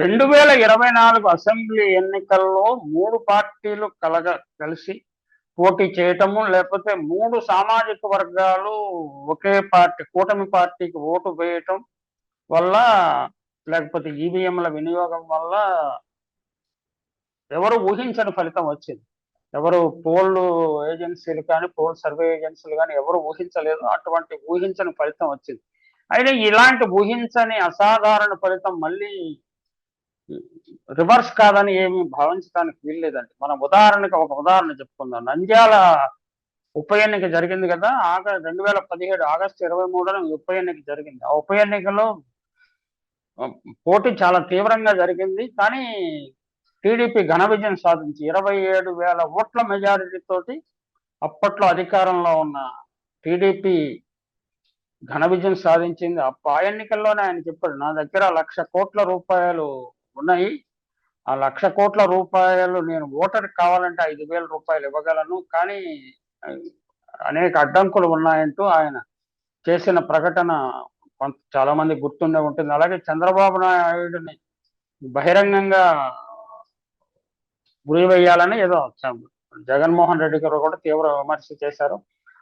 రెండు వేల ఇరవై నాలుగు అసెంబ్లీ ఎన్నికల్లో మూడు పార్టీలు కలగ కలిసి పోటీ చేయటము లేకపోతే మూడు సామాజిక వర్గాలు ఒకే పార్టీ కూటమి పార్టీకి ఓటు వేయటం వల్ల లేకపోతే ఈవీఎంల వినియోగం వల్ల ఎవరు ఊహించని ఫలితం వచ్చింది. ఎవరు పోల్ ఏజెన్సీలు కానీ పోల్ సర్వే ఏజెన్సీలు కానీ ఎవరు ఊహించలేదు అటువంటి ఊహించని ఫలితం వచ్చింది. అయితే ఇలాంటి ఊహించని అసాధారణ ఫలితం మళ్ళీ రివర్స్ కాదని ఏమి భావించడానికి వీల్లేదండి. మనం ఉదాహరణకి ఒక ఉదాహరణ చెప్పుకుందాం. నంద్యాల ఉప ఎన్నిక జరిగింది కదా ఆగ రెండు వేల పదిహేడు ఆగస్టు ఇరవై మూడున ఉప ఎన్నిక జరిగింది. ఆ ఉప ఎన్నికలో పోటీ చాలా తీవ్రంగా జరిగింది. కానీ టీడీపీ ఘన విజయం సాధించి ఇరవై ఏడు వేల ఓట్ల మెజారిటీ తోటి అప్పట్లో అధికారంలో ఉన్న టీడీపీ ఘన విజయం సాధించింది. అప్ప- ఆ ఎన్నికల్లోనే ఆయన చెప్పాడు నా దగ్గర లక్ష కోట్ల రూపాయలు ఉన్నాయి. ఆ లక్ష కోట్ల రూపాయలు నేను ఓటర్కి కావాలంటే ఐదు వేల రూపాయలు ఇవ్వగలను. కానీ అనేక అడ్డంకులు ఉన్నాయంటూ ఆయన చేసిన ప్రకటన కొంత చాలా మంది గుర్తుండే ఉంటుంది. అలాగే చంద్రబాబు నాయుడుని బహిరంగంగా గురివేయాలని ఏదో జగన్మోహన్ రెడ్డి గారు కూడా తీవ్ర విమర్శ చేశారు.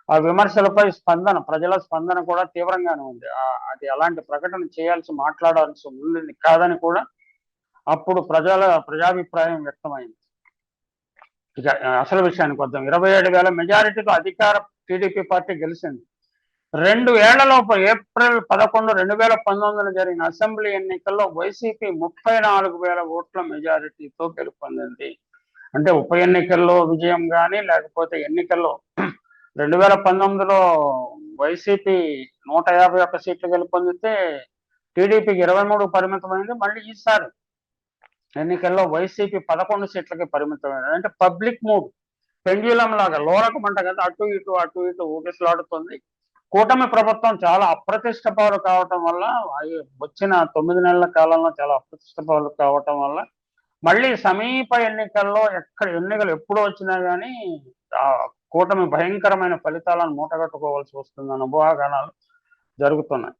ఆ విమర్శలపై స్పందన ప్రజల స్పందన కూడా తీవ్రంగానే ఉంది. అది అలాంటి ప్రకటన చేయాల్సి మాట్లాడాల్సి ఉంది కాదని కూడా అప్పుడు ప్రజల ప్రజాభిప్రాయం వ్యక్తమైంది. ఇక అసలు విషయానికి వద్దాం. ఇరవై ఏడు వేల మెజారిటీతో అధికార టీడీపీ పార్టీ గెలిచింది. రెండు ఏళ్ళలోపు ఏప్రిల్ పదకొండు రెండు వేల పంతొమ్మిదిలో జరిగిన అసెంబ్లీ ఎన్నికల్లో వైసీపీ ముప్పై నాలుగు వేల ఓట్ల మెజారిటీతో గెలుపొందింది. అంటే ఉప ఎన్నికల్లో విజయం కానీ లేకపోతే ఎన్నికల్లో రెండు వేల పంతొమ్మిదిలో వైసీపీ నూట యాభై ఒక్క సీట్లు గెలుపొందితే టీడీపీకి ఇరవై మూడు పరిమితమైంది. మళ్ళీ ఈసారి ఎన్నికల్లో వైసీపీ పదకొండు సీట్లకి పరిమితమైన అంటే పబ్లిక్ మూడ్ పెండ్యులం లాగా లోరకు మంట కదా అటు ఇటు అటు ఇటు ఊగిసలాడుతుంది. కూటమి ప్రభుత్వం చాలా అప్రతిష్ట పాలు కావటం వల్ల వచ్చిన తొమ్మిది నెలల కాలంలో చాలా అప్రతిష్ట పాలు కావటం వల్ల మళ్ళీ సమీప ఎన్నికల్లో ఎక్కడ ఎన్నికలు ఎప్పుడు వచ్చినా కానీ ఆ కూటమి భయంకరమైన ఫలితాలను మూటగట్టుకోవాల్సి వస్తుందన్న ఊహాగానాలు జరుగుతున్నాయి.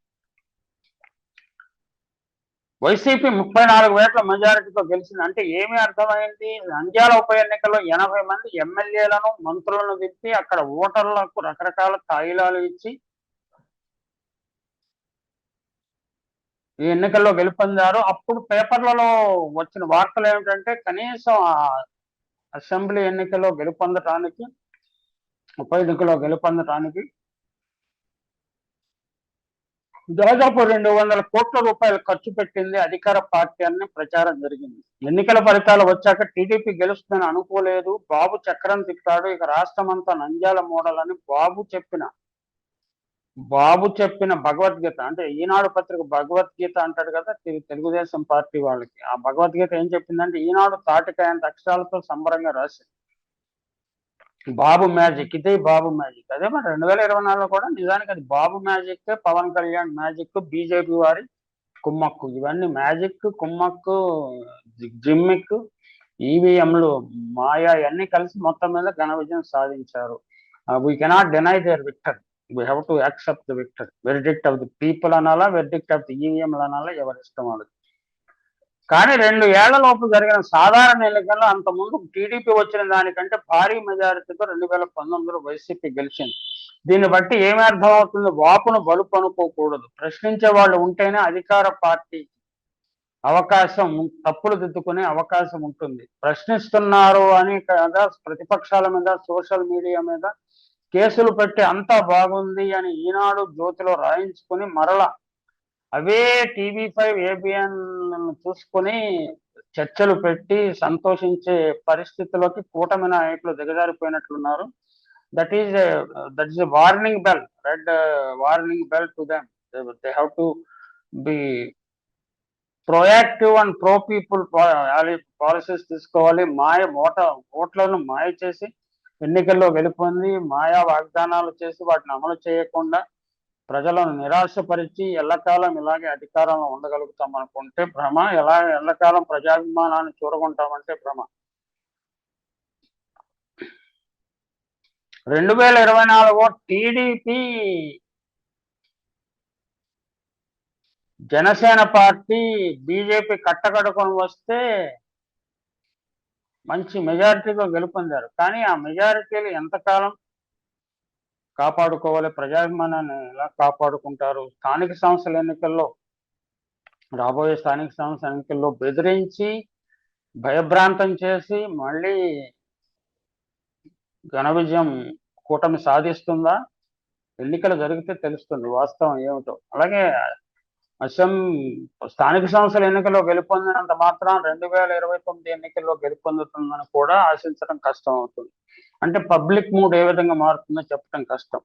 వైసీపీ ముప్పై నాలుగు వేల మెజారిటీతో గెలిచింది. అంటే ఏమి అర్థమైంది? నంద్యాల ఉప ఎన్నికల్లో ఎనభై మంది ఎమ్మెల్యేలను మంత్రులను తిప్పి అక్కడ ఓటర్లకు రకరకాల తాయిలాలు ఇచ్చి ఈ ఎన్నికల్లో గెలుపొందారు. అప్పుడు పేపర్లలో వచ్చిన వార్తలు ఏమిటంటే కనీసం ఆ అసెంబ్లీ ఎన్నికల్లో గెలుపొందటానికి ఉప ఎన్నికలో గెలుపొందటానికి దాదాపు రెండు వందల కోట్ల రూపాయలు ఖర్చు పెట్టింది అధికార పార్టీ అని ప్రచారం జరిగింది. ఎన్నికల ఫలితాలు వచ్చాక టీడీపీ గెలుస్తుందని అనుకోలేదు. బాబు చక్రం తిప్పాడు. ఇక రాష్ట్రం అంతా నంజాల మోడల్ అని బాబు చెప్పిన బాబు చెప్పిన భగవద్గీత అంటే ఈనాడు పత్రిక భగవద్గీత అంటాడు కదా తెలుగుదేశం పార్టీ వాళ్ళకి. ఆ భగవద్గీత ఏం చెప్పిందంటే ఈనాడు తాటికాయంత అక్షరాలతో సంబరంగా రాసింది బాబు మ్యాజిక్ ఇదే బాబు మ్యాజిక్. అదే మరి రెండు వేల ఇరవై నాలుగులో కూడా నిజానికి అది Babu magic Pawan Kalyan magic BJP వారి కుమ్మక్కు. ఇవన్నీ మ్యాజిక్ కుమ్మక్కు జిమ్మిక్ ఈవీఎంలు మాయా ఇవన్నీ కలిసి మొత్తం మీద ఘన విజయం సాధించారు. We cannot deny their victory we have to accept the victory verdict of the people అనాలా వెరిడిక్ట్ ఆఫ్ ది ఈవీఎంలు అనాలా ఎవరి ఇష్టం వాళ్ళకి. కానీ రెండు ఏళ్ళ లోపు జరిగిన సాధారణ ఎన్నికల్లో అంత ముందు టీడీపీ వచ్చిన దానికంటే భారీ మెజారిటీతో రెండు వేల పంతొమ్మిదిలో వైసీపీ గెలిచింది. దీన్ని బట్టి ఏమి అర్థమవుతుంది వాపును బలుపు అనుకోకూడదు. ప్రశ్నించే వాళ్ళు ఉంటేనే అధికార పార్టీ అవకాశం ఉం- తప్పులు దిద్దుకునే అవకాశం ఉంటుంది. ప్రశ్నిస్తున్నారు అని కదా? ప్రతిపక్షాల మీద సోషల్ మీడియా మీద కేసులు పెట్టి అంతా బాగుంది అని ఈనాడు జ్యోతిలో రాయించుకుని మరల అవే టీవీ ఫైవ్ ఏబిఎన్ చూసుకొని చర్చలు పెట్టి సంతోషించే పరిస్థితిలోకి కూటమి నాయకులు దిగజారిపోయినట్లున్నారు. That is that is warning bell red warning bell to them they have to be proactive and pro people policies తీసుకోవాలి. మాయ ఓట ఓట్లను మాయ చేసి ఎన్నికల్లో వెళ్ళిపోయింది మాయా వాగ్దానాలు చేసి వాటిని అమలు చేయకుండా ప్రజలను నిరాశపరిచి ఎల్లకాలం ఇలాగే అధికారంలో ఉండగలుగుతాం అనుకుంటే భ్రమ ఎలా ఎల్లకాలం ప్రజాభిమానాన్ని చూరగొంటామంటే భ్రమ. రెండు వేల ఇరవై నాలుగు టీడీపీ జనసేన పార్టీ బీజేపీ కట్టకడుకొని వస్తే మంచి మెజారిటీతో గెలుపొందారు. కానీ ఆ మెజారిటీలు ఎంతకాలం కాపాడుకోవాలి. ప్రజాభిమానాన్ని ఎలా కాపాడుకుంటారు? స్థానిక సంస్థల ఎన్నికల్లో రాబోయే స్థానిక సంస్థల ఎన్నికల్లో బెదిరించి భయభ్రాంతం చేసి మళ్ళీ ఘన విజయం కూటమి సాధిస్తుందా? ఎన్నికలు జరిగితే తెలుస్తుంది వాస్తవం ఏమిటో. అలాగే అసెం స్థానిక సంస్థల ఎన్నికల్లో గెలుపొందినంత మాత్రం రెండు వేల ఇరవై తొమ్మిది ఎన్నికల్లో గెలుపొందుతుందని కూడా ఆశించడం కష్టం అవుతుంది. అంటే పబ్లిక్ మూడ్ ఏ విధంగా మారుతుందో చెప్పడం కష్టం.